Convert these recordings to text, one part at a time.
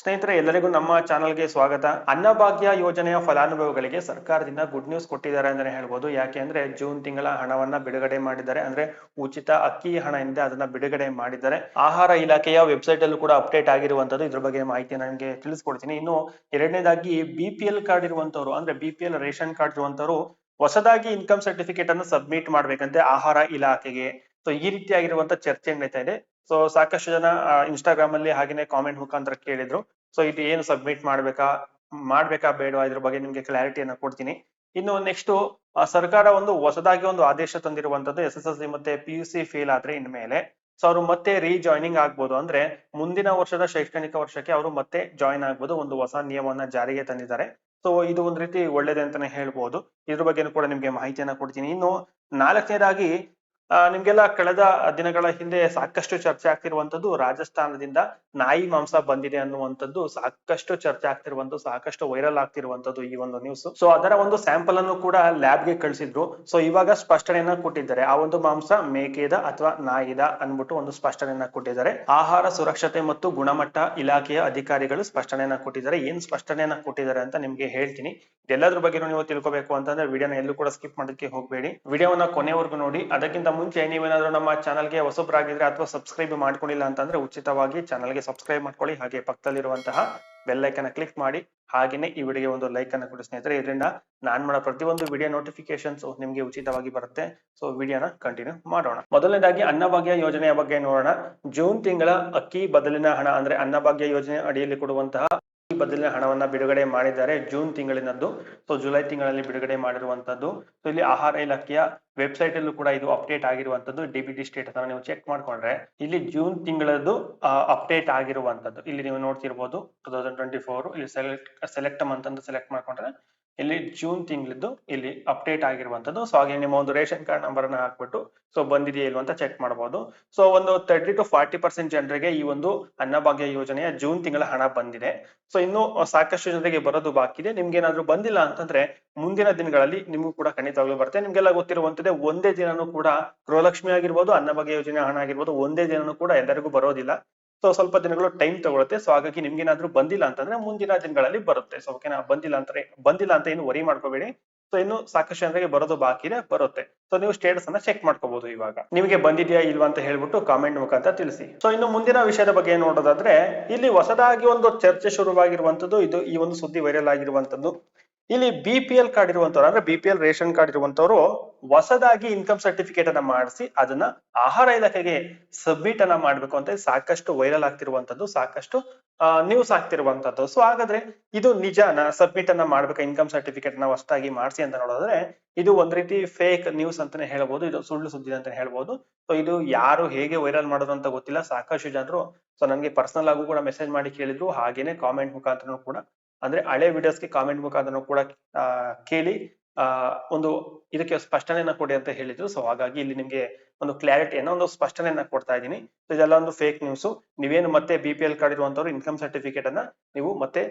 ಸ್ನೇಹಿತರೆ, ಎಲ್ಲರಿಗೂ ನಮ್ಮ ಚಾನಲ್ಗೆ ಸ್ವಾಗತ. ಅನ್ನಭಾಗ್ಯ ಯೋಜನೆಯ ಫಲಾನುಭವಿಗಳಿಗೆ ಸರ್ಕಾರದಿಂದ ಗುಡ್ ನ್ಯೂಸ್ ಕೊಟ್ಟಿದ್ದಾರೆ ಅಂತಾನೆ ಹೇಳ್ಬೋದು. ಯಾಕೆ ಅಂದ್ರೆ ಜೂನ್ ತಿಂಗಳ ಹಣವನ್ನ ಬಿಡುಗಡೆ ಮಾಡಿದ್ದಾರೆ. ಅಂದ್ರೆ ಉಚಿತ ಅಕ್ಕಿ ಹಣ ಇಂದ ಅದನ್ನ ಬಿಡುಗಡೆ ಮಾಡಿದ್ದಾರೆ. ಆಹಾರ ಇಲಾಖೆಯ ವೆಬ್ಸೈಟ್ ಅಲ್ಲೂ ಕೂಡ ಅಪ್ಡೇಟ್ ಆಗಿರುವಂತದ್ದು ಇದ್ರ ಬಗ್ಗೆ ಮಾಹಿತಿ ನನಗೆ ತಿಳಿಸ್ಕೊಡ್ತೀನಿ. ಇನ್ನು ಎರಡನೇದಾಗಿ ಬಿ ಪಿ ಎಲ್ ಕಾರ್ಡ್ ಇರುವಂತವ್ರು ಅಂದ್ರೆ B P L ration card ಇರುವಂತವ್ರು ಹೊಸದಾಗಿ ಇನ್ಕಮ್ ಸರ್ಟಿಫಿಕೇಟ್ ಅನ್ನು ಸಬ್ಮಿಟ್ ಮಾಡ್ಬೇಕಂತೆ ಆಹಾರ ಇಲಾಖೆಗೆ. ಸೊ ಈ ರೀತಿಯಾಗಿರುವಂತ ಚರ್ಚೆ ನಡೀತಾ ಇದೆ. ಸೊ ಸಾಕಷ್ಟು ಜನ ಇನ್ಸ್ಟಾಗ್ರಾಮ್ ಅಲ್ಲಿ ಹಾಗೇನೆ ಕಾಮೆಂಟ್ ಮುಖಾಂತರ ಕೇಳಿದ್ರು. ಸೊ ಇದು ಏನು ಸಬ್ಮಿಟ್ ಮಾಡ್ಬೇಕಾ ಮಾಡ್ಬೇಕಾ ಬೇಡವಾ ಇದ್ರ ಬಗ್ಗೆ ನಿಮ್ಗೆ ಕ್ಲಾರಿಟಿಯನ್ನ ಕೊಡ್ತೀನಿ. ಇನ್ನು ನೆಕ್ಸ್ಟ್ ಸರ್ಕಾರ ಒಂದು ಹೊಸದಾಗಿ ಒಂದು ಆದೇಶ ತಂದಿರುವಂತದ್ದು ಎಸ್ ಎಸ್ ಎಲ್ ಸಿ ಮತ್ತೆ ಪಿ ಯು ಸಿ ಫೇಲ್ ಆದ್ರೆ ಇನ್ಮೇಲೆ ಸೊ ಅವರು ಮತ್ತೆ ರೀಜಾಯ್ನಿಂಗ್ ಆಗ್ಬೋದು. ಅಂದ್ರೆ ಮುಂದಿನ ವರ್ಷದ ಶೈಕ್ಷಣಿಕ ವರ್ಷಕ್ಕೆ ಅವರು ಮತ್ತೆ ಜಾಯಿನ್ ಆಗ್ಬೋದು. ಒಂದು ಹೊಸ ನಿಯಮವನ್ನ ಜಾರಿಗೆ ತಂದಿದ್ದಾರೆ. ಸೊ ಇದು ಒಂದು ರೀತಿ ಒಳ್ಳೇದೇ ಅಂತಾನೆ ಹೇಳ್ಬೋದು. ಇದ್ರ ಬಗ್ಗೆನೂ ಕೂಡ ನಿಮ್ಗೆ ಮಾಹಿತಿಯನ್ನ ಕೊಡ್ತೀನಿ. ಇನ್ನು ನಾಲ್ಕನೇದಾಗಿ ನಿಮ್ಗೆಲ್ಲ ಕಳೆದ ದಿನಗಳ ಹಿಂದೆ ಸಾಕಷ್ಟು ಚರ್ಚೆ ಆಗ್ತಿರುವಂತದ್ದು ರಾಜಸ್ಥಾನದಿಂದ ನಾಯಿ ಮಾಂಸ ಬಂದಿದೆ ಅನ್ನುವಂಥದ್ದು ಸಾಕಷ್ಟು ಚರ್ಚೆ ಆಗ್ತಿರುವಂತದ್ದು ಸಾಕಷ್ಟು ವೈರಲ್ ಆಗ್ತಿರುವಂತದ್ದು ಈ ಒಂದು ನ್ಯೂಸ್ ಸೊ ಅದರ ಒಂದು ಸ್ಯಾಂಪಲ್ ಅನ್ನು ಕೂಡ ಲ್ಯಾಬ್ಗೆ ಕಳಿಸಿದ್ರು. ಸೊ ಇವಾಗ ಸ್ಪಷ್ಟನೆಯನ್ನ ಕೊಟ್ಟಿದ್ದಾರೆ. ಆ ಒಂದು ಮಾಂಸ ಮೇಕೆದ ಅಥವಾ ನಾಯಿದ ಅನ್ಬಿಟ್ಟು ಒಂದು ಸ್ಪಷ್ಟನೆಯನ್ನ ಕೊಟ್ಟಿದ್ದಾರೆ. ಆಹಾರ ಸುರಕ್ಷತೆ ಮತ್ತು ಗುಣಮಟ್ಟ ಇಲಾಖೆಯ ಅಧಿಕಾರಿಗಳು ಸ್ಪಷ್ಟನೆಯನ್ನ ಕೊಟ್ಟಿದ್ದಾರೆ. ಏನ್ ಸ್ಪಷ್ಟನೆಯನ್ನ ಕೊಟ್ಟಿದ್ದಾರೆ ಅಂತ ನಿಮ್ಗೆ ಹೇಳ್ತೀನಿ. ಎಲ್ಲದ್ರ ಬಗ್ಗೆ ನೀವು ತಿಳ್ಕೊಬೇಕು ಅಂತಂದ್ರೆ ವಿಡಿಯೋನ ಎಲ್ಲೂ ಕೂಡ ಸ್ಕಿಪ್ ಮಾಡೋದಕ್ಕೆ ಹೋಗಬೇಡಿ. ವಿಡಿಯೋವನ್ನ ಕೊನೆವರೆಗೂ ನೋಡಿ. ಅದಕ್ಕಿಂತ ಮುಂಚೆ ನೀವೇನಾದ್ರೂ ನಮ್ಮ ಚಾನಲ್ಗೆ ಹೊಸಬ್ರಾಗಿದ್ರೆ ಅಥವಾ ಸಬ್ಸ್ಕ್ರೈಬ್ ಮಾಡ್ಕೊಂಡಿಲ್ಲ ಅಂತಂದ್ರೆ ಉಚಿತವಾಗಿ ಚಾನಲ್ಗೆ ಸಬ್ಸ್ಕ್ರೈಬ್ ಮಾಡ್ಕೊಳ್ಳಿ. ಹಾಗೆ ಪಕ್ಕದಲ್ಲಿರುವಂತಹ ಬೆಲ್ ಐಕನ್ ಕ್ಲಿಕ್ ಮಾಡಿ. ಹಾಗೇನೆ ಈ ವಿಡಿಯೋಗೆ ಒಂದು ಲೈಕ್ ಅನ್ನು ಕೊಡಿ ಸ್ನೇಹಿತರೆ. ಇದರಿಂದ ನಾನ್ ಮಾಡೋ ಪ್ರತಿಯೊಂದು ವಿಡಿಯೋ ನೋಟಿಫಿಕೇಶನ್ಸ್ ನಿಮಗೆ ಉಚಿತವಾಗಿ ಬರುತ್ತೆ. ಸೊ, ವಿಡಿಯೋನ ಕಂಟಿನ್ಯೂ ಮಾಡೋಣ. ಮೊದಲನೇದಾಗಿ ಅನ್ನಭಾಗ್ಯ ಯೋಜನೆಯ ಬಗ್ಗೆ ನೋಡೋಣ. ಜೂನ್ ತಿಂಗಳ ಅಕ್ಕಿ ಬದಲಿನ ಹಣ ಅಂದ್ರೆ ಅನ್ನಭಾಗ್ಯ ಯೋಜನೆ ಅಡಿಯಲ್ಲಿ ಕೊಡುವಂತಹ ಬದಲಿನ ಹಣವನ್ನ ಬಿಡುಗಡೆ ಮಾಡಿದ್ದಾರೆ ಜೂನ್ ತಿಂಗಳಿನದ್ದು. ಸೊ ಜುಲೈ ತಿಂಗಳಲ್ಲಿ ಬಿಡುಗಡೆ ಮಾಡಿರುವಂತದ್ದು. ಸೊ ಇಲ್ಲಿ ಆಹಾರ ಇಲಾಖೆಯ ವೆಬ್ಸೈಟ್ ಅಲ್ಲೂ ಕೂಡ ಇದು ಅಪ್ಡೇಟ್ ಆಗಿರುವಂತದ್ದು. ಡಿ ಬಿ ಟಿ ಅನ್ನ ನೀವು ಚೆಕ್ ಮಾಡ್ಕೊಂಡ್ರೆ ಇಲ್ಲಿ ಜೂನ್ ತಿಂಗಳದ್ದು ಅಪ್ಡೇಟ್ ಆಗಿರುವಂತದ್ದು. ಇಲ್ಲಿ ನೀವು ನೋಡ್ತಿರ್ಬೋದು ಟೂ ತೌಸಂಡ್ ಟ್ವೆಂಟಿ ಫೋರ್ ಇಲ್ಲಿ ಸೆಲೆಕ್ಟ್ ಸೆಲೆಕ್ಟ್ ಮಂತ್ ಅಂತ ಸೆಲೆಕ್ಟ್ ಮಾಡ್ಕೊಂಡ್ರೆ ಇಲ್ಲಿ ಜೂನ್ ತಿಂಗಳದ್ದು ಇಲ್ಲಿ ಅಪ್ಡೇಟ್ ಆಗಿರುವಂತದ್ದು ಸೊ ಹಾಗೆ ನಿಮ್ಮ ಒಂದು ರೇಷನ್ ಕಾರ್ಡ್ ನಂಬರ್ ಅನ್ನ ಹಾಕ್ಬಿಟ್ಟು ಸೊ ಬಂದಿದೆಯಾ ಇಲ್ವಂತ ಅಂತ ಚೆಕ್ ಮಾಡಬಹುದು ಸೊ ಒಂದು ತರ್ಟಿ ಟು ಫಾರ್ಟಿ ಪರ್ಸೆಂಟ್ ಜನರಿಗೆ ಈ ಒಂದು ಅನ್ನಭಾಗ್ಯ ಯೋಜನೆಯ ಜೂನ್ ತಿಂಗಳ ಹಣ ಬಂದಿದೆ. ಸೊ ಇನ್ನು ಸಾಕಷ್ಟು ಜನರಿಗೆ ಬರೋದು ಬಾಕಿ ಇದೆ. ನಿಮ್ಗೆ ಏನಾದ್ರು ಬಂದಿಲ್ಲ ಅಂತಂದ್ರೆ, ಮುಂದಿನ ದಿನಗಳಲ್ಲಿ ನಿಮಗೂ ಕೂಡ ಖಂಡಿತವಾಗ್ಲೂ ಬರುತ್ತೆ. ನಿಮ್ಗೆಲ್ಲ ಗೊತ್ತಿರುವಂತದ್ದೇ ಒಂದೇ ದಿನನೂ ಕೂಡ ಗೃಹಲಕ್ಷ್ಮಿ ಆಗಿರ್ಬೋದು, ಅನ್ನಭಾಗ್ಯ ಯೋಜನೆ ಹಣ ಆಗಿರ್ಬೋದು, ಒಂದೇ ದಿನನೂ ಕೂಡ ಎಲ್ಲರಿಗೂ ಬರೋದಿಲ್ಲ. ಸೊ ಸ್ವಲ್ಪ ದಿನಗಳು ಟೈಮ್ ತಗೊಳುತ್ತೆ. ಸೊ ಹಾಗಾಗಿ ನಿಮ್ಗೇನಾದ್ರೂ ಬಂದಿಲ್ಲ ಅಂತಂದ್ರೆ ಮುಂದಿನ ದಿನಗಳಲ್ಲಿ ಬರುತ್ತೆ. ಸೊ ಓಕೆನಾ ಬಂದಿಲ್ಲ ಅಂದ್ರೆ, ಬಂದಿಲ್ಲ ಅಂತ ಏನು ವರಿ ಮಾಡ್ಕೋಬೇಡಿ. ಸೊ ಇನ್ನು ಸಾಕಷ್ಟು ಜನರಿಗೆ ಬರೋದು ಬಾಕಿ ಬರುತ್ತೆ. ಸೊ ನೀವು ಸ್ಟೇಟಸ್ ಅನ್ನ ಚೆಕ್ ಮಾಡ್ಕೋಬಹುದು ಇವಾಗ. ನಿಮಗೆ ಬಂದಿದೆಯಾ ಇಲ್ವಾ ಅಂತ ಹೇಳ್ಬಿಟ್ಟು ಕಾಮೆಂಟ್ ಮುಖಾಂತರ ತಿಳಿಸಿ. ಸೊ ಇನ್ನು ಮುಂದಿನ ವಿಷಯದ ಬಗ್ಗೆ ನೋಡೋದಾದ್ರೆ, ಇಲ್ಲಿ ಹೊಸದಾಗಿ ಒಂದು ಚರ್ಚೆ ಶುರುವಾಗಿರುವಂತದ್ದು ಇದು ಈ ಒಂದು ಸುದ್ದಿ ವೈರಲ್ ಆಗಿರುವಂತದ್ದು. ಇಲ್ಲಿ ಬಿ ಪಿ ಎಲ್ ಕಾರ್ಡ್ ಇರುವಂತವ್ರು, ಅಂದ್ರೆ B P L ration card ಇರುವಂತವ್ರು ಹೊಸದಾಗಿ ಇನ್ಕಮ್ ಸರ್ಟಿಫಿಕೇಟ್ ಅನ್ನ ಮಾಡಿಸಿ ಅದನ್ನ ಆಹಾರ ಇಲಾಖೆಗೆ ಸಬ್ಮಿಟ್ ಅನ್ನ ಮಾಡ್ಬೇಕು ಅಂತ ಸಾಕಷ್ಟು ವೈರಲ್ ಆಗ್ತಿರುವಂತದ್ದು, ಸಾಕಷ್ಟು ನ್ಯೂಸ್ ಆಗ್ತಿರುವಂತದ್ದು. ಸೊ ಹಾಗಾದ್ರೆ ಇದು ನಿಜಾನ? ಸಬ್ಮಿಟ್ ಅನ್ನ ಮಾಡ್ಬೇಕು? ಇನ್ಕಮ್ ಸರ್ಟಿಫಿಕೇಟ್ನ ಹೊಸದಾಗಿ ಮಾಡಿಸಿ ಅಂತ ನೋಡಿದ್ರೆ ಇದು ಒಂದ್ ರೀತಿ ಫೇಕ್ ನ್ಯೂಸ್ ಅಂತಾನೆ ಹೇಳ್ಬೋದು, ಇದು ಸುಳ್ಳು ಸುದ್ದಿ ಅಂತ ಹೇಳ್ಬೋದು. ಸೊ ಇದು ಯಾರು ಹೇಗೆ ವೈರಲ್ ಮಾಡೋದು ಅಂತ ಗೊತ್ತಿಲ್ಲ, ಸಾಕಷ್ಟು ಜನರು ಸೊ ನನಗೆ ಪರ್ಸನಲ್ ಆಗೂ ಕೂಡ ಮೆಸೇಜ್ ಮಾಡಿ ಕೇಳಿದ್ರು, ಹಾಗೇನೆ ಕಾಮೆಂಟ್ ಮುಖಾಂತರ ಕೂಡ ಅಂದ್ರೆ ಹಳೆ ವಿಡಿಯೋಸ್ಗೆ ಕಾಮೆಂಟ್ ಮುಖಾಂತರ ಕೂಡ ಕೇಳಿ ಒಂದು ಇದಕ್ಕೆ ಸ್ಪಷ್ಟನೆಯನ್ನ ಕೊಡಿ ಅಂತ ಹೇಳಿದ್ರು. ಸೊ ಹಾಗಾಗಿ ಇಲ್ಲಿ ನಿಮ್ಗೆ ಒಂದು ಕ್ಲಾರಿಟಿಯನ್ನ ಒಂದು ಸ್ಪಷ್ಟನೆಯನ್ನ ಕೊಡ್ತಾ ಇದ್ದೀನಿ. ಇದೆಲ್ಲ ಒಂದು ಫೇಕ್ ನ್ಯೂಸ್ ನೀವೇನು ಮತ್ತೆ ಬಿ ಪಿ ಎಲ್ ಕಾರ್ಡ್ ಇರುವಂತವ್ರು ಇನ್ಕಮ್ ಸರ್ಟಿಫಿಕೇಟ್ ಅನ್ನ ನೀವು ಮತ್ತೆ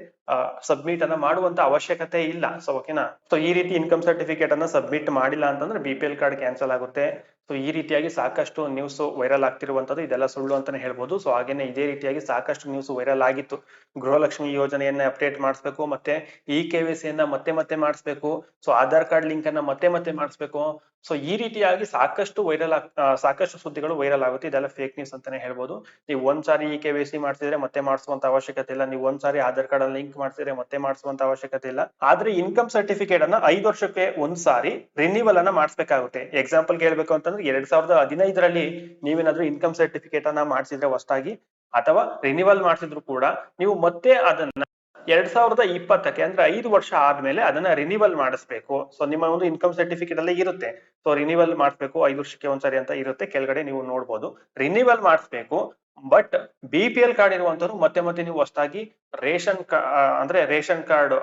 ಸಬ್ಮಿಟ್ ಅನ್ನ ಮಾಡುವಂತ ಅವಶ್ಯಕತೆ ಇಲ್ಲ. ಸೊ ಓಕೆನಾ ಸೊ ಈ ರೀತಿ ಇನ್ಕಮ್ ಸರ್ಟಿಫಿಕೇಟ್ ಅನ್ನ ಸಬ್ಮಿಟ್ ಮಾಡಿಲ್ಲ ಅಂತಂದ್ರೆ ಬಿ ಕಾರ್ಡ್ ಕ್ಯಾನ್ಸಲ್ ಆಗುತ್ತೆ. ಸೊ ಈ ರೀತಿಯಾಗಿ ಸಾಕಷ್ಟು ನ್ಯೂಸ್ ವೈರಲ್ ಆಗ್ತಿರುವಂತದ್ದು ಇದೆಲ್ಲ ಸುಳ್ಳು ಅಂತಾನೆ ಹೇಳ್ಬೋದು. ಸೊ ಹಾಗೇನೆ ಇದೇ ರೀತಿಯಾಗಿ ಸಾಕಷ್ಟು ನ್ಯೂಸ್ ವೈರಲ್ ಆಗಿತ್ತು. ಗೃಹಲಕ್ಷ್ಮಿ ಯೋಜನೆಯನ್ನ ಅಪ್ಡೇಟ್ ಮಾಡಿಸ್ಬೇಕು, ಮತ್ತೆ ಇ ಕೆ ವಿ ಸಿಯನ್ನ ಮತ್ತೆ ಮತ್ತೆ ಮಾಡಿಸ್ಬೇಕು. ಸೊ ಆಧಾರ್ ಕಾರ್ಡ್ ಲಿಂಕ್ ಅನ್ನ ಮತ್ತೆ ಮತ್ತೆ ಮಾಡಿಸ್ಬೇಕು. ಸೊ ಈ ರೀತಿಯಾಗಿ ಸಾಕಷ್ಟು ವೈರಲ್ ಸಾಕಷ್ಟು ಸುದ್ದಿಗಳು ವೈರಲ್ ಆಗುತ್ತೆ. ಇದೆಲ್ಲ ಫೇಕ್ ನ್ಯೂಸ್ ಅಂತಾನೆ ಹೇಳ್ಬೋದು. ನೀವು ಒಂದ್ಸಾರಿ ಇ ಕೆ ವೈ ಸಿ ಮಾಡ್ತಿದ್ರೆ ಮತ್ತೆ ಮಾಡಿಸುವಂತ ಅವಶ್ಯಕತೆ ಇಲ್ಲ. ನೀವು ಒಂದ್ಸಾರಿ ಆಧಾರ್ ಕಾರ್ಡ್ ಲಿಂಕ್ ಮಾಡ್ತಿದ್ರೆ ಮತ್ತೆ ಮಾಡಿಸುವಂತ ಅವಶ್ಯಕತೆ ಇಲ್ಲ. ಆದ್ರೆ ಇನ್ಕಮ್ ಸರ್ಟಿಫಿಕೇಟ್ ಅನ್ನ ಐದು ವರ್ಷಕ್ಕೆ ಒಂದ್ಸಾರಿ ರಿನಿವಲ್ ಅನ್ನ ಮಾಡಿಸಬೇಕಾಗುತ್ತೆ. ಎಕ್ಸಾಂಪಲ್ ಹೇಳ್ಬೇಕು ಅಂತಂದ್ರೆ ಎರಡ್ ಸಾವಿರದ ಹದಿನೈದರಲ್ಲಿ ನೀವೇನಾದ್ರೂ ಇನ್ಕಮ್ ಸರ್ಟಿಫಿಕೇಟ್ ಅನ್ನ ಮಾಡಿಸಿದ್ರೆ ಹೊಸದಾಗಿ ಅಥವಾ ರಿನಿವಲ್ ಮಾಡಿಸಿದ್ರು ಕೂಡ ನೀವು ಮತ್ತೆ ಅದನ್ನ ಎರಡ್ ಸಾವಿರದ ಇಪ್ಪತ್ತಕ್ಕೆ ಅಂದ್ರೆ ಐದು ವರ್ಷ ಆದ್ಮೇಲೆ ಅದನ್ನ ರಿನಿವಲ್ ಮಾಡಿಸ್ಬೇಕು. ಸೊ ನಿಮ್ಮ ಒಂದು ಇನ್ಕಮ್ ಸರ್ಟಿಫಿಕೇಟ್ ಅಲ್ಲೇ ಇರುತ್ತೆ. ಸೊ ರಿನಿವಲ್ ಮಾಡಿಸ್ಬೇಕು, ಐದು ವರ್ಷಕ್ಕೆ ಒಂದ್ಸರಿ ಅಂತ ಇರುತ್ತೆ. ಕೆಳಗಡೆ ನೀವು ನೋಡ್ಬೋದು. ರಿನಿವಲ್ ಮಾಡಿಸ್ಬೇಕು. But B P L card ಇರುವಂತವ್ರು ಮತ್ತೆ ಮತ್ತೆ ನೀವು ಹೊಸದಾಗಿ ರೇಷನ್ ಅಂದ್ರೆ ರೇಷನ್ ಕಾರ್ಡ್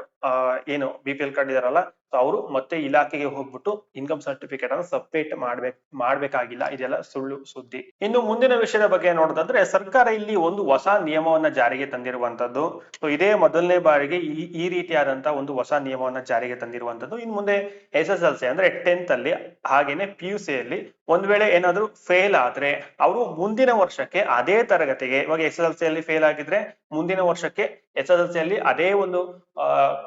ಏನು ಬಿ ಪಿ ಎಲ್ ಕಾರ್ಡ್ ಇದಾರಲ್ಲ ಅವರು ಮತ್ತೆ ಇಲಾಖೆಗೆ ಹೋಗ್ಬಿಟ್ಟು ಇನ್ಕಮ್ ಸರ್ಟಿಫಿಕೇಟ್ ಅನ್ನು ಸಬ್ಮಿಟ್ ಮಾಡ್ಬೇಕು, ಮಾಡ್ಬೇಕಾಗಿಲ್ಲ. ಇದೆಲ್ಲ ಸುಳ್ಳು ಸುದ್ದಿ. ಇನ್ನು ಮುಂದಿನ ವಿಷಯದ ಬಗ್ಗೆ ನೋಡೋದಾದ್ರೆ ಸರ್ಕಾರ ಇಲ್ಲಿ ಒಂದು ಹೊಸ ನಿಯಮವನ್ನ ಜಾರಿಗೆ ತಂದಿರುವಂತದ್ದು. ಸೊ ಇದೇ ಮೊದಲನೇ ಬಾರಿಗೆ ಈ ಈ ರೀತಿಯಾದಂತಹ ಒಂದು ಹೊಸ ನಿಯಮವನ್ನ ಜಾರಿಗೆ ತಂದಿರುವಂತದ್ದು. ಇನ್ನು ಮುಂದೆ ಎಸ್ ಎಸ್ ಎಲ್ ಸಿ ಅಂದ್ರೆ ಟೆಂತ್ ಅಲ್ಲಿ ಹಾಗೇನೆ ಪಿ ಯು ಸಿ ಅಲ್ಲಿ ಒಂದ್ ವೇಳೆ ಏನಾದ್ರು ಫೇಲ್ ಆದ್ರೆ, ಅವರು ಮುಂದಿನ ವರ್ಷಕ್ಕೆ ಅದೇ ತರಗತಿಗೆ ಇವಾಗ ಎಸ್ ಎಸ್ ಎಲ್ ಸಿ ಅಲ್ಲಿ ಫೇಲ್ ಆಗಿದ್ರೆ ಮುಂದಿನ ವರ್ಷಕ್ಕೆ ಎಸ್ ಎಸ್ ಎಲ್ ಸಿ ಅಲ್ಲಿ ಅದೇ ಒಂದು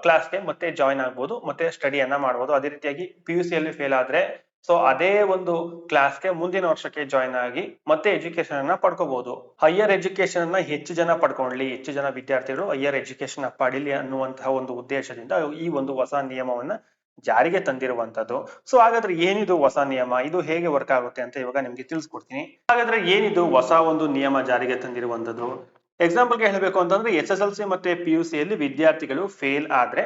ಕ್ಲಾಸ್ಗೆ ಮತ್ತೆ ಜಾಯಿನ್ ಆಗ್ಬೋದು, ಮತ್ತೆ ಸ್ಟಡಿಯನ್ನ ಮಾಡ್ಬೋದು. ಅದೇ ರೀತಿಯಾಗಿ ಪಿ ಯು ಸಿ ಅಲ್ಲಿ ಫೇಲ್ ಆದ್ರೆ ಸೊ ಅದೇ ಒಂದು ಕ್ಲಾಸ್ಗೆ ಮುಂದಿನ ವರ್ಷಕ್ಕೆ ಜಾಯಿನ್ ಆಗಿ ಮತ್ತೆ ಎಜುಕೇಶನ್ ಅನ್ನ ಪಡ್ಕೋಬಹುದು ಹೈಯರ್ ಎಜುಕೇಶನ್ ಅನ್ನ ಹೆಚ್ಚು ಜನ ಪಡ್ಕೊಳ್ಳಿ. ಹೆಚ್ಚು ಜನ ವಿದ್ಯಾರ್ಥಿಗಳು ಹೈಯರ್ ಎಜುಕೇಶನ್ ಪಡೀಲಿ ಅನ್ನುವಂತಹ ಒಂದು ಉದ್ದೇಶದಿಂದ ಈ ಒಂದು ಹೊಸ ನಿಯಮವನ್ನ ಜಾರಿಗೆ ತಂದಿರುವಂತದ್ದು ಸೊ ಹಾಗಾದ್ರೆ ಏನಿದು ಹೊಸ ನಿಯಮ? ಇದು ಹೇಗೆ ವರ್ಕ್ ಆಗುತ್ತೆ ಅಂತ ಇವಾಗ ನಿಮ್ಗೆ ತಿಳಿಸ್ಕೊಡ್ತೀನಿ. ಹಾಗಾದ್ರೆ ಏನಿದು ಹೊಸ ಒಂದು ನಿಯಮ ಜಾರಿಗೆ ತಂದಿರುವಂತದ್ದು ಎಕ್ಸಾಂಪಲ್ಗೆ ಹೇಳಬೇಕು ಅಂತಂದ್ರೆ ಎಸ್ ಎಸ್ ಎಲ್ ಸಿ ಮತ್ತೆ ಪಿ ಯು ಸಿಯಲ್ಲಿ ವಿದ್ಯಾರ್ಥಿಗಳು ಫೇಲ್ ಆದ್ರೆ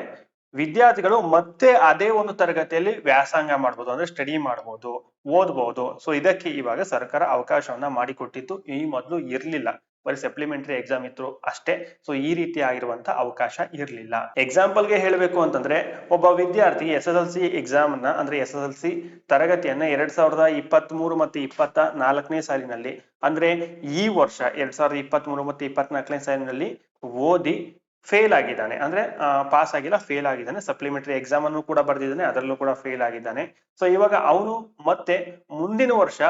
ವಿದ್ಯಾರ್ಥಿಗಳು ಮತ್ತೆ ಅದೇ ಒಂದು ತರಗತಿಯಲ್ಲಿ ವ್ಯಾಸಂಗ ಮಾಡ್ಬೋದು, ಅಂದ್ರೆ ಸ್ಟಡಿ ಮಾಡ್ಬೋದು ಓದಬಹುದು ಸೊ ಇದಕ್ಕೆ ಇವಾಗ ಸರ್ಕಾರ ಅವಕಾಶವನ್ನ ಮಾಡಿಕೊಟ್ಟಿತ್ತು ಈ ಮೊದಲು ಇರ್ಲಿಲ್ಲ. ಬರೀ ಸಪ್ಲಿಮೆಂಟರಿ ಎಕ್ಸಾಮ್ ಇತ್ತು ಅಷ್ಟೇ. ಸೊ ಈ ರೀತಿ ಆಗಿರುವಂತ ಅವಕಾಶ ಇರಲಿಲ್ಲ. ಎಕ್ಸಾಂಪಲ್ಗೆ ಹೇಳಬೇಕು ಅಂತಂದ್ರೆ, ಒಬ್ಬ ವಿದ್ಯಾರ್ಥಿ ಎಸ್ ಎಸ್ ಎಲ್ ಸಿ ಎಕ್ಸಾಮ್ನ ಅಂದ್ರೆ ಎಸ್ ಎಸ್ ಎಲ್ ಸಿ ತರಗತಿಯನ್ನ ಎರಡ್ ಸಾವಿರದ ಇಪ್ಪತ್ತ್ ಮೂರು ಮತ್ತೆ ಇಪ್ಪತ್ತ ನಾಲ್ಕನೇ ಸಾಲಿನಲ್ಲಿ, ಅಂದ್ರೆ ಈ ವರ್ಷ ಎರಡ್ ಸಾವಿರದ ಇಪ್ಪತ್ತ್ ಮೂರು ಮತ್ತೆ ಇಪ್ಪತ್ನಾಲ್ಕನೇ ಸಾಲಿನಲ್ಲಿ ಓದಿ ಫೇಲ್ ಆಗಿದ್ದಾನೆ. ಅಂದ್ರೆ ಪಾಸ್ ಆಗಿಲ್ಲ ಫೇಲ್ ಆಗಿದ್ದಾನೆ. ಸಪ್ಲಿಮೆಂಟರಿ ಎಕ್ಸಾಮ್ ಅನ್ನು ಕೂಡ ಬರ್ದಿದ್ದಾನೆ, ಅದರಲ್ಲೂ ಕೂಡ ಫೇಲ್ ಆಗಿದ್ದಾನೆ. ಸೊ ಇವಾಗ ಅವನು ಮತ್ತೆ ಮುಂದಿನ ವರ್ಷ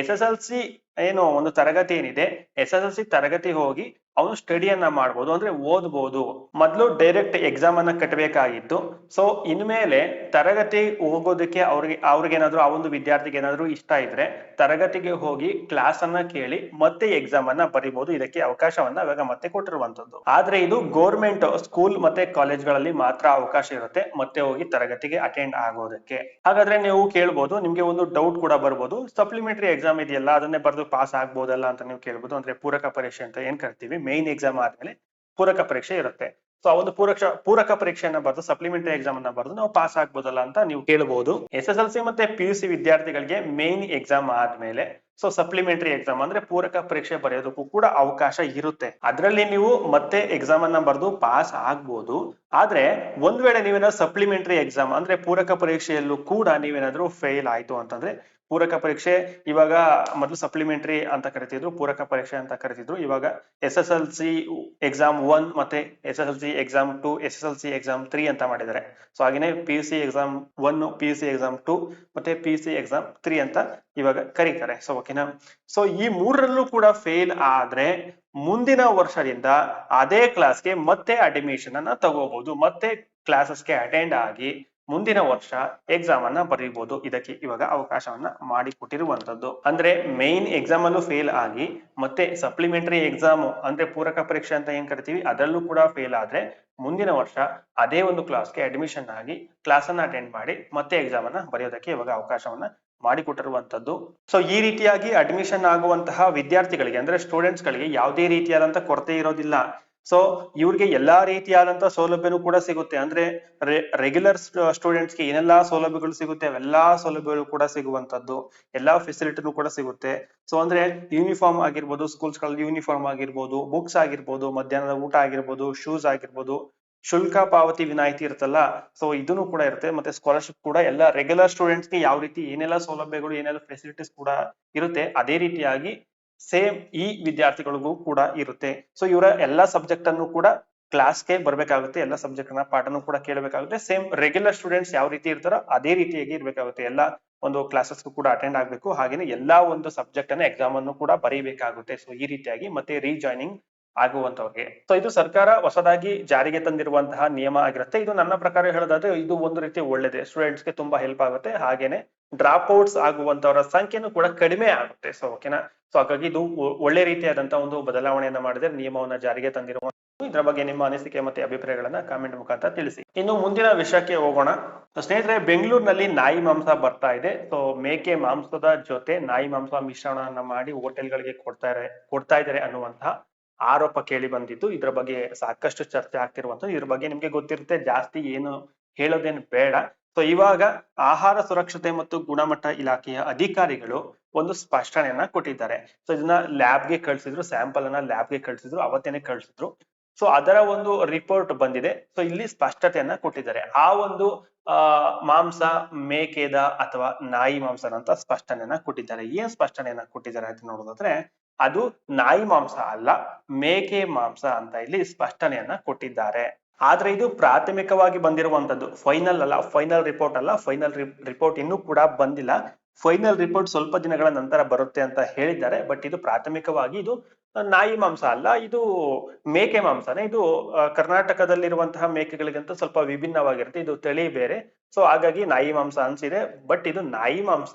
ಎಸ್ ಎಸ್ ಎಲ್ ಸಿ ಏನು ಒಂದು ತರಗತಿ ಏನಿದೆ ಎಸ್ ಎಸ್ ಎಲ್ ಸಿ ತರಗತಿ ಹೋಗಿ ಅವನು ಸ್ಟಡಿಯನ್ನ ಮಾಡ್ಬೋದು, ಅಂದ್ರೆ ಓದ್ಬೋದು. ಮೊದಲು ಡೈರೆಕ್ಟ್ ಎಕ್ಸಾಮ್ ಅನ್ನ ಕಟ್ಟಬೇಕಾಗಿತ್ತು ಸೊ ಇನ್ಮೇಲೆ ತರಗತಿ ಹೋಗೋದಕ್ಕೆ ಅವ್ರಿಗೆ, ಅವ್ರಿಗೇನಾದ್ರು, ಆ ಒಂದು ವಿದ್ಯಾರ್ಥಿಗೆ ಏನಾದ್ರು ಇಷ್ಟ ಇದ್ರೆ ತರಗತಿಗೆ ಹೋಗಿ ಕ್ಲಾಸ್ ಅನ್ನ ಕೇಳಿ ಮತ್ತೆ ಎಕ್ಸಾಮ್ ಅನ್ನ ಬರಿಬಹುದು ಇದಕ್ಕೆ ಅವಕಾಶವನ್ನ ಇವಾಗ ಮತ್ತೆ ಕೊಟ್ಟಿರುವಂತದ್ದು ಆದ್ರೆ ಇದು ಗೋರ್ಮೆಂಟ್ ಸ್ಕೂಲ್ ಮತ್ತೆ ಕಾಲೇಜ್ಗಳಲ್ಲಿ ಮಾತ್ರ ಅವಕಾಶ ಇರುತ್ತೆ, ಮತ್ತೆ ಹೋಗಿ ತರಗತಿಗೆ ಅಟೆಂಡ್ ಆಗೋದಕ್ಕೆ. ಹಾಗಾದ್ರೆ ನೀವು ಕೇಳ್ಬೋದು, ನಿಮ್ಗೆ ಒಂದು ಡೌಟ್ ಕೂಡ ಬರ್ಬೋದು. ಸಪ್ಲಿಮೆಂಟರಿ ಎಕ್ಸಾಮ್ ಇದೆಯಲ್ಲ, ಅದನ್ನೇ ಬರೆದು ಪಾಸ್ ಆಗ್ಬೋದಲ್ಲ ಅಂತ ನೀವು ಕೇಳ್ಬೋದು. ಅಂದ್ರೆ ಪೂರಕ ಪರೀಕ್ಷೆ ಅಂತ ಏನ್ ಕರಿತೀವಿ? ಮೇನ್ ಎಕ್ಸಾಮ್ ಆದ್ಮೇಲೆ ಪೂರಕ ಪರೀಕ್ಷೆ ಇರುತ್ತೆ. ಸೊ ಆ ಒಂದು ಪೂರಕ ಪೂರಕ ಪರೀಕ್ಷೆಯನ್ನ ಬರೆದು ಸಪ್ಲಿಮೆಂಟರಿ ಎಕ್ಸಾಮ್ ಅನ್ನ ಬರೆದು ನಾವು ಪಾಸ್ ಆಗ್ಬೋದಲ್ಲ ಅಂತ ನೀವು ಕೇಳಬಹುದು ಎಸ್ ಎಸ್ ಎಲ್ ಸಿ ಮತ್ತೆ ಪಿ ಯು ಸಿ ವಿದ್ಯಾರ್ಥಿಗಳಿಗೆ ಮೇನ್ ಎಕ್ಸಾಮ್ ಆದ್ಮೇಲೆ ಸೊ ಸಪ್ಲಿಮೆಂಟರಿ ಎಕ್ಸಾಮ್ ಅಂದ್ರೆ ಪೂರಕ ಪರೀಕ್ಷೆ ಬರೆಯೋದಕ್ಕೂ ಕೂಡ ಅವಕಾಶ ಇರುತ್ತೆ. ಅದರಲ್ಲಿ ನೀವು ಮತ್ತೆ ಎಕ್ಸಾಮ್ ಅನ್ನ ಬರೆದು ಪಾಸ್ ಆಗ್ಬೋದು. ಆದ್ರೆ ಒಂದ್ ವೇಳೆ ನೀವೇನಾದ್ರು ಸಪ್ಲಿಮೆಂಟರಿ ಎಕ್ಸಾಮ್ ಅಂದ್ರೆ ಪೂರಕ ಪರೀಕ್ಷೆಯಲ್ಲೂ ಕೂಡ ನೀವೇನಾದ್ರೂ ಫೇಲ್ ಆಯ್ತು ಅಂತಂದ್ರೆ ಪೂರಕ ಪರೀಕ್ಷೆ ಇವಾಗ ಮೊದಲು ಸಪ್ಲಿಮೆಂಟರಿ ಅಂತ ಕರಿತಿದ್ರು, ಪೂರಕ ಪರೀಕ್ಷೆ ಅಂತ ಕರಿತಿದ್ರು. ಇವಾಗ S S L C exam one ಮತ್ತೆ S S L C exam two S S L C exam three ಅಂತ ಮಾಡಿದ್ದಾರೆ. ಸೊ ಹಾಗೇನೆ P U C exam one P U C exam two ಮತ್ತೆ P U C exam three ಅಂತ ಇವಾಗ ಕರೀತಾರೆ. So ಓಕೆನಾ so ಈ ಮೂರರಲ್ಲೂ ಕೂಡ ಫೇಲ್ ಆದ್ರೆ ಮುಂದಿನ ವರ್ಷದಿಂದ ಅದೇ ಕ್ಲಾಸ್ಗೆ ಮತ್ತೆ ಅಡ್ಮಿಷನ್ ಅನ್ನ ತಗೋಬಹುದು. ಮತ್ತೆ ಕ್ಲಾಸಸ್ಗೆ ಅಟೆಂಡ್ ಆಗಿ ಮುಂದಿನ ವರ್ಷ ಎಕ್ಸಾಮ್ ಅನ್ನ ಬರೀಬಹುದು ಇದಕ್ಕೆ ಇವಾಗ ಅವಕಾಶವನ್ನ ಮಾಡಿಕೊಟ್ಟಿರುವಂತದ್ದು ಅಂದ್ರೆ ಮೇನ್ ಎಕ್ಸಾಮ್ ಅಲ್ಲೂ ಫೇಲ್ ಆಗಿ, ಮತ್ತೆ ಸಪ್ಲಿಮೆಂಟರಿ ಎಕ್ಸಾಮ್ ಅಂದ್ರೆ ಪೂರಕ ಪರೀಕ್ಷೆ ಅಂತ ಏನ್ ಕರಿತೀವಿ? ಅದರಲ್ಲೂ ಕೂಡ ಫೇಲ್ ಆದ್ರೆ ಮುಂದಿನ ವರ್ಷ ಅದೇ ಒಂದು ಕ್ಲಾಸ್ಗೆ ಅಡ್ಮಿಷನ್ ಆಗಿ ಕ್ಲಾಸ್ ಅನ್ನ ಅಟೆಂಡ್ ಮಾಡಿ ಮತ್ತೆ ಎಕ್ಸಾಮ್ ಅನ್ನ ಬರೆಯೋದಕ್ಕೆ ಇವಾಗ ಅವಕಾಶವನ್ನ ಮಾಡಿಕೊಟ್ಟಿರುವಂತದ್ದು ಸೊ ಈ ರೀತಿಯಾಗಿ ಅಡ್ಮಿಷನ್ ಆಗುವಂತಹ ವಿದ್ಯಾರ್ಥಿಗಳಿಗೆ, ಅಂದ್ರೆ ಸ್ಟೂಡೆಂಟ್ಸ್ ಗಳಿಗೆ ಯಾವುದೇ ರೀತಿಯಾದಂತ ಕೊರತೆ ಇರೋದಿಲ್ಲ. ಸೊ ಇವ್ರಿಗೆ ಎಲ್ಲಾ ರೀತಿಯಾದಂತಹ ಸೌಲಭ್ಯನೂ ಕೂಡ ಸಿಗುತ್ತೆ. ಅಂದ್ರೆ ರೆಗ್ಯುಲರ್ ಸ್ಟೂಡೆಂಟ್ಸ್ಗೆ ಏನೆಲ್ಲಾ ಸೌಲಭ್ಯಗಳು ಸಿಗುತ್ತೆ, ಅವೆಲ್ಲಾ ಸೌಲಭ್ಯಗಳು ಕೂಡ ಸಿಗುವಂತದ್ದು ಎಲ್ಲಾ ಫೆಸಿಲಿಟಿನೂ ಕೂಡ ಸಿಗುತ್ತೆ. ಸೊ ಅಂದ್ರೆ ಯೂನಿಫಾರ್ಮ್ ಆಗಿರ್ಬೋದು ಸ್ಕೂಲ್ಸ್ಗಳಲ್ಲಿ ಯೂನಿಫಾರ್ಮ್ ಆಗಿರ್ಬೋದು ಬುಕ್ಸ್ ಆಗಿರ್ಬೋದು, ಮಧ್ಯಾಹ್ನದ ಊಟ ಆಗಿರ್ಬೋದು ಶೂಸ್ ಆಗಿರ್ಬೋದು, ಶುಲ್ಕ ಪಾವತಿ ವಿನಾಯಿತಿ ಇರುತ್ತಲ್ಲ ಸೊ ಇದನ್ನು ಕೂಡ ಇರುತ್ತೆ. ಮತ್ತೆ ಸ್ಕಾಲರ್ಶಿಪ್ ಕೂಡ ಎಲ್ಲ ರೆಗ್ಯುಲರ್ ಸ್ಟೂಡೆಂಟ್ಸ್ಗೆ ಯಾವ ರೀತಿ ಏನೆಲ್ಲ ಸೌಲಭ್ಯಗಳು, ಏನೆಲ್ಲ ಫೆಸಿಲಿಟೀಸ್ ಕೂಡ ಇರುತ್ತೆ, ಅದೇ ರೀತಿಯಾಗಿ ಸೇಮ್ ಈ ವಿದ್ಯಾರ್ಥಿಗಳಿಗೂ ಕೂಡ ಇರುತ್ತೆ. ಸೊ ಇವರ ಎಲ್ಲಾ ಸಬ್ಜೆಕ್ಟ್ ಅನ್ನು ಕೂಡ ಕ್ಲಾಸ್ಗೆ ಬರಬೇಕಾಗುತ್ತೆ, ಎಲ್ಲ ಸಬ್ಜೆಕ್ಟ್ನ ಪಾಠನೂ ಕೂಡ ಕೇಳಬೇಕಾಗುತ್ತೆ. ಸೇಮ್ ರೆಗ್ಯುಲರ್ ಸ್ಟೂಡೆಂಟ್ಸ್ ಯಾವ ರೀತಿ ಇರ್ತಾರೋ ಅದೇ ರೀತಿಯಾಗಿ ಇರ್ಬೇಕಾಗುತ್ತೆ. ಎಲ್ಲ ಒಂದು ಕ್ಲಾಸಸ್ ಕೂಡ ಅಟೆಂಡ್ ಆಗಬೇಕು. ಹಾಗೇನೆ ಎಲ್ಲಾ ಒಂದು ಸಬ್ಜೆಕ್ಟ್ ಅನ್ನ ಎಕ್ಸಾಮ್ ಅನ್ನು ಕೂಡ ಬರೀಬೇಕಾಗುತ್ತೆ. ಸೊ ಈ ರೀತಿಯಾಗಿ ಮತ್ತೆ ರೀಜಾಯ್ನಿಂಗ್ ಆಗುವಂತವ್ರಿಗೆ ಸೊ ಇದು ಸರ್ಕಾರ ಹೊಸದಾಗಿ ಜಾರಿಗೆ ತಂದಿರುವಂತಹ ನಿಯಮ ಆಗಿರುತ್ತೆ. ಇದು ನನ್ನ ಪ್ರಕಾರ ಹೇಳೋದಾದ್ರೆ ಇದು ಒಂದು ರೀತಿ ಒಳ್ಳೇದೆ. ಸ್ಟೂಡೆಂಟ್ಸ್ಗೆ ತುಂಬಾ ಹೆಲ್ಪ್ ಆಗುತ್ತೆ. ಹಾಗೇನೆ ಡ್ರಾಪ್ ಔಟ್ಸ್ ಆಗುವಂತವರ ಸಂಖ್ಯೆನೂ ಕೂಡ ಕಡಿಮೆ ಆಗುತ್ತೆ. ಸೊ ಓಕೆನಾ ಸೊ ಹಾಗಾಗಿ ಇದು ಒಳ್ಳೆ ರೀತಿಯಾದಂತಹ ಒಂದು ಬದಲಾವಣೆಯನ್ನ ಮಾಡಿದ್ರೆ ನಿಯಮವನ್ನ ಜಾರಿಗೆ ತಂದಿರುವ ಇದರ ಬಗ್ಗೆ ನಿಮ್ಮ ಅನಿಸಿಕೆ ಮತ್ತೆ ಅಭಿಪ್ರಾಯಗಳನ್ನ ಕಾಮೆಂಟ್ ಮುಖಾಂತರ ತಿಳಿಸಿ. ಇನ್ನು ಮುಂದಿನ ವಿಷಯಕ್ಕೆ ಹೋಗೋಣ. ಸ್ನೇಹಿತರೆ, ಬೆಂಗಳೂರಿನಲ್ಲಿ ನಾಯಿ ಮಾಂಸ ಬರ್ತಾ ಇದೆ. ಸೊ ಮೇಕೆ ಮಾಂಸದ ಜೊತೆ ನಾಯಿ ಮಾಂಸ ಮಿಶ್ರಣವನ್ನ ಮಾಡಿ ಹೋಟೆಲ್ಗಳಿಗೆ ಕೊಡ್ತಾರೆ ಕೊಡ್ತಾ ಇದ್ದಾರೆ ಅನ್ನುವಂತಹ ಆರೋಪ ಕೇಳಿ ಬಂದಿದ್ದು. ಇದ್ರ ಬಗ್ಗೆ ಸಾಕಷ್ಟು ಚರ್ಚೆ ಆಗ್ತಿರುವಂತದ್ದು ಇದ್ರ ಬಗ್ಗೆ ನಿಮ್ಗೆ ಗೊತ್ತಿರುತ್ತೆ. ಜಾಸ್ತಿ ಏನು ಹೇಳೋದೇನು ಬೇಡ. ಸೊ ಇವಾಗ ಆಹಾರ ಸುರಕ್ಷತೆ ಮತ್ತು ಗುಣಮಟ್ಟ ಇಲಾಖೆಯ ಅಧಿಕಾರಿಗಳು ಒಂದು ಸ್ಪಷ್ಟನೆಯನ್ನ ಕೊಟ್ಟಿದ್ದಾರೆ. ಸೊ ಇದನ್ನ ಲ್ಯಾಬ್ಗೆ ಕಳ್ಸಿದ್ರು ಸ್ಯಾಂಪಲ್ ಅನ್ನ ಲ್ಯಾಬ್ಗೆ ಕಳ್ಸಿದ್ರು, ಅವತ್ತೇನೆ ಕಳ್ಸಿದ್ರು. ಸೊ ಅದರ ಒಂದು ರಿಪೋರ್ಟ್ ಬಂದಿದೆ. ಸೊ ಇಲ್ಲಿ ಸ್ಪಷ್ಟತೆಯನ್ನ ಕೊಟ್ಟಿದ್ದಾರೆ. ಆ ಒಂದು ಮಾಂಸ ಮೇಕೆದ ಅಥವಾ ನಾಯಿ ಮಾಂಸ ಅಂತ ಸ್ಪಷ್ಟನೆಯನ್ನ ಕೊಟ್ಟಿದ್ದಾರೆ. ಏನ್ ಸ್ಪಷ್ಟನೆಯನ್ನ ಕೊಟ್ಟಿದ್ದಾರೆ ಅಂತ ನೋಡೋದಾದ್ರೆ, ಅದು ನಾಯಿ ಮಾಂಸ ಅಲ್ಲ, ಮೇಕೆ ಮಾಂಸ ಅಂತ ಇಲ್ಲಿ ಸ್ಪಷ್ಟನೆಯನ್ನ ಕೊಟ್ಟಿದ್ದಾರೆ. ಆದ್ರೆ ಇದು ಪ್ರಾಥಮಿಕವಾಗಿ ಬಂದಿರುವಂತದ್ದು ಫೈನಲ್ ಅಲ್ಲ ಫೈನಲ್ ರಿಪೋರ್ಟ್ ಅಲ್ಲ ಫೈನಲ್ ರಿಪೋರ್ಟ್ ಇನ್ನೂ ಕೂಡ ಬಂದಿಲ್ಲ. ಫೈನಲ್ ರಿಪೋರ್ಟ್ ಸ್ವಲ್ಪ ದಿನಗಳ ನಂತರ ಬರುತ್ತೆ ಅಂತ ಹೇಳಿದ್ದಾರೆ ಬಟ್ ಇದು ಪ್ರಾಥಮಿಕವಾಗಿ ಇದು ನಾಯಿ ಮಾಂಸ ಅಲ್ಲ, ಇದು ಮೇಕೆ ಮಾಂಸನೇ, ಇದು ಕರ್ನಾಟಕದಲ್ಲಿರುವಂತಹ ಮೇಕೆಗಳಿಗಿಂತ ಸ್ವಲ್ಪ ವಿಭಿನ್ನವಾಗಿರುತ್ತೆ, ಇದು ತಳಿ ಬೇರೆ. ಸೊ ಹಾಗಾಗಿ ನಾಯಿ ಮಾಂಸ ಅನ್ಸಿದೆ ಬಟ್ ಇದು ನಾಯಿ ಮಾಂಸ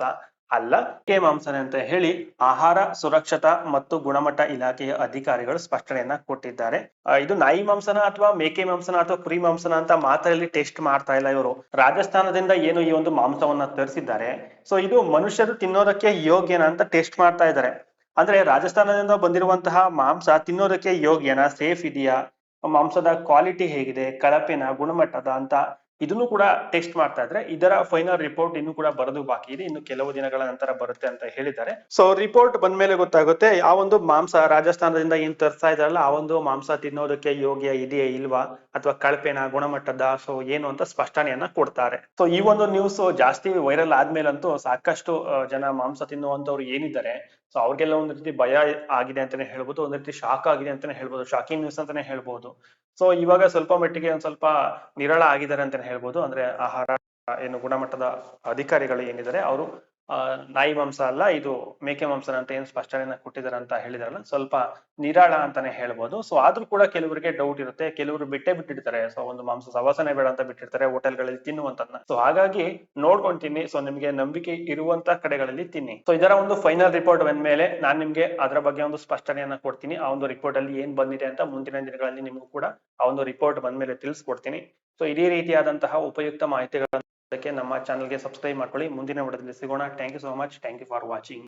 ಅಲ್ಲ, ಕೆ. ಮಾಂಸನೆ ಅಂತ ಹೇಳಿ ಆಹಾರ, ಸುರಕ್ಷತಾ ಮತ್ತು ಗುಣಮಟ್ಟ ಇಲಾಖೆಯ ಅಧಿಕಾರಿಗಳು ಸ್ಪಷ್ಟನೆಯನ್ನ ಕೊಟ್ಟಿದ್ದಾರೆ. ಇದು ನಾಯಿ ಮಾಂಸನ ಅಥವಾ ಮೇಕೆ ಮಾಂಸನ ಅಥವಾ ಕುರಿ ಮಾಂಸನ ಅಂತ ಮಾತ್ರ ಇಲ್ಲಿ ಟೆಸ್ಟ್ ಮಾಡ್ತಾ ಇಲ್ಲ ಇವರು. ರಾಜಸ್ಥಾನದಿಂದ ಏನು ಈ ಒಂದು ಮಾಂಸವನ್ನ ತರಿಸಿದ್ದಾರೆ. ಸೊ, ಇದು ಮನುಷ್ಯರು ತಿನ್ನೋದಕ್ಕೆ ಯೋಗ್ಯನ ಅಂತ ಟೆಸ್ಟ್ ಮಾಡ್ತಾ ಇದ್ದಾರೆ. ಅಂದ್ರೆ ರಾಜಸ್ಥಾನದಿಂದ ಬಂದಿರುವಂತಹ ಮಾಂಸ ತಿನ್ನೋದಕ್ಕೆ ಯೋಗ್ಯನಾ, ಸೇಫ್ ಇದೆಯಾ? ಮಾಂಸದ ಕ್ವಾಲಿಟಿ ಹೇಗಿದೆ, ಕಳಪೆನ, ಗುಣಮಟ್ಟದ ಅಂತ ಇದನ್ನು ಕೂಡ ಟೆಸ್ಟ್ ಮಾಡ್ತಾ ಇದ್ರೆ ಇದರ ಫೈನಲ್ ರಿಪೋರ್ಟ್ ಇನ್ನು ಕೂಡ ಬರೋದು ಬಾಕಿ ಇದೆ. ಇನ್ನು ಕೆಲವು ದಿನಗಳ ನಂತರ ಬರುತ್ತೆ ಅಂತ ಹೇಳಿದ್ದಾರೆ. ಸೊ ರಿಪೋರ್ಟ್ ಬಂದ್ಮೇಲೆ ಗೊತ್ತಾಗುತ್ತೆ ಆ ಒಂದು ಮಾಂಸ ರಾಜಸ್ಥಾನದಿಂದ ಏನ್ ತರ್ತಾ ಇದಾರಲ್ಲ ಆ ಒಂದು ಮಾಂಸ ತಿನ್ನೋದಕ್ಕೆ ಯೋಗ್ಯ ಇದೆಯೇ ಇಲ್ವಾ? ಅಥವಾ ಕಳಪೆನ, ಗುಣಮಟ್ಟದ ಸೊ ಏನು ಅಂತ ಸ್ಪಷ್ಟನೆಯನ್ನ ಕೊಡ್ತಾರೆ. ಸೊ ಈ ಒಂದು ನ್ಯೂಸ್ ಜಾಸ್ತಿ ವೈರಲ್ ಆದ್ಮೇಲಂತೂ ಸಾಕಷ್ಟು ಜನ ಮಾಂಸ ತಿನ್ನುವಂತವ್ರು ಏನಿದ್ದಾರೆ ಸೊ ಅವ್ರಿಗೆಲ್ಲ ಒಂದು ರೀತಿ ಭಯ ಆಗಿದೆ ಅಂತಾನೆ ಹೇಳ್ಬೋದು, ಒಂದ್ ರೀತಿ ಶಾಕ್ ಆಗಿದೆ ಅಂತಾನೆ ಹೇಳ್ಬೋದು ಶಾಕಿಂಗ್ ನ್ಯೂಸ್ ಅಂತಾನೆ ಹೇಳ್ಬೋದು. ಸೊ ಇವಾಗ ಸ್ವಲ್ಪ ಮಟ್ಟಿಗೆ ಒಂದ್ ಸ್ವಲ್ಪ ನಿರಳ ಆಗಿದ್ದಾರೆ ಅಂತಾನೆ ಹೇಳ್ಬೋದು. ಅಂದ್ರೆ ಆಹಾರ ಏನು ಗುಣಮಟ್ಟದ ಅಧಿಕಾರಿಗಳು ಏನಿದ್ದಾರೆ, ಅವರು ನಾಯಿ ಮಾಂಸ ಅಲ್ಲ, ಇದು ಮೇಕೆ ಮಾಂಸ ಅಂತ ಏನು ಸ್ಪಷ್ಟನೆಯನ್ನ ಕೊಟ್ಟಿದ್ದಾರೆ ಅಂತ ಹೇಳಿದಾರಲ್ಲ, ಸ್ವಲ್ಪ ನಿರಾಳ ಅಂತಾನೆ ಹೇಳ್ಬೋದು. ಸೊ ಆದ್ರೂ ಕೂಡ ಕೆಲವರಿಗೆ ಡೌಟ್ ಇರುತ್ತೆ. ಕೆಲವರು ಬಿಟ್ಟೆ ಬಿಟ್ಟಿರ್ತಾರೆ. ಸೊ ಒಂದು ಮಾಂಸ ಸವಾಸನೆ ಬೇಡ ಅಂತ ಬಿಟ್ಟಿರ್ತಾರೆ, ಹೋಟೆಲ್ಗಳಲ್ಲಿ ತಿನ್ನುವಂತದ್ನ ಸೊ ಹಾಗಾಗಿ ನೋಡ್ಕೊಂತೀನಿ. ಸೊ ನಿಮ್ಗೆ ನಂಬಿಕೆ ಇರುವಂತ ಕಡೆಗಳಲ್ಲಿ ತಿನ್ನಿ. ಸೊ ಇದರ ಒಂದು ಫೈನಲ್ ರಿಪೋರ್ಟ್ ಬಂದ ಮೇಲೆ ನಾನ್ ನಿಮ್ಗೆ ಅದರ ಬಗ್ಗೆ ಒಂದು ಸ್ಪಷ್ಟನೆಯನ್ನ ಕೊಡ್ತೀನಿ. ಆ ಒಂದು ರಿಪೋರ್ಟ್ ಅಲ್ಲಿ ಏನ್ ಬಂದಿದೆ ಅಂತ ಮುಂದಿನ ದಿನಗಳಲ್ಲಿ ನಿಮ್ಗೂ ಕೂಡ ಆ ಒಂದು ರಿಪೋರ್ಟ್ ಬಂದ್ಮೇಲೆ ತಿಳಿಸ್ಕೊಡ್ತೀನಿ. ಸೊ ಇದೇ ರೀತಿಯಾದಂತಹ ಉಪಯುಕ್ತ ಮಾಹಿತಿಗಳನ್ನು ಅದಕ್ಕೆ ನಮ್ಮ ಚಾನಲ್ಗೆ ಸಬ್ಸ್ಕ್ರೈಬ್ ಮಾಡ್ಕೊಳ್ಳಿ. ಮುಂದಿನ ವಿಡಿಯೋದಲ್ಲಿ ಸಿಗೋಣ. Thank you so much thank you for watching